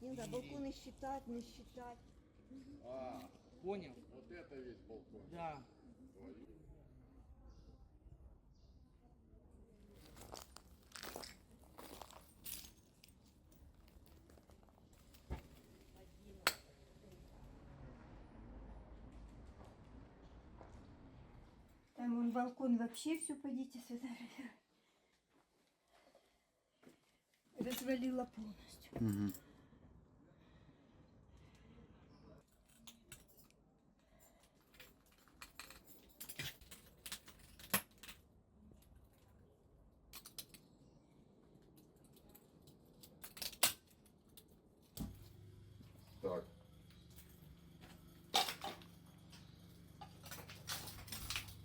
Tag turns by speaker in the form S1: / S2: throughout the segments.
S1: Не знаю, балконы считать, не считать.
S2: А,
S3: Понял?
S2: вот это весь балкон.
S3: Да.
S2: Твою.
S1: Там он балкон вообще все, пойдите сфотографировать. Развалила полностью.
S2: Так,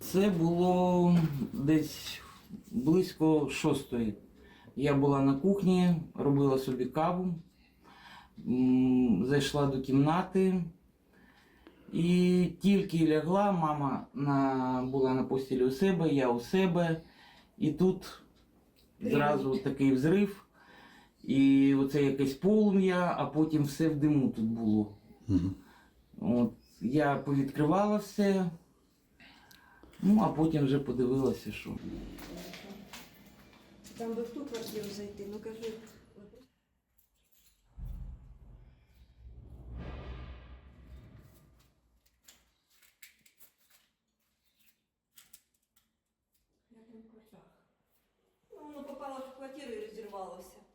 S3: Це було десь близько шостої. Я була на кухні, робила собі каву, зайшла до кімнати і тільки лягла, мама на, була на постілі у себе, я у себе. І тут зразу такий взрив, і оце якесь полум'я, а потім все в диму тут було. От, я повідкривала все. Ну, а потім вже подивилася, що.
S1: Там би в ту квартиру зайти, ну кажи. Як? Ну, воно в квартиру і розірвалося.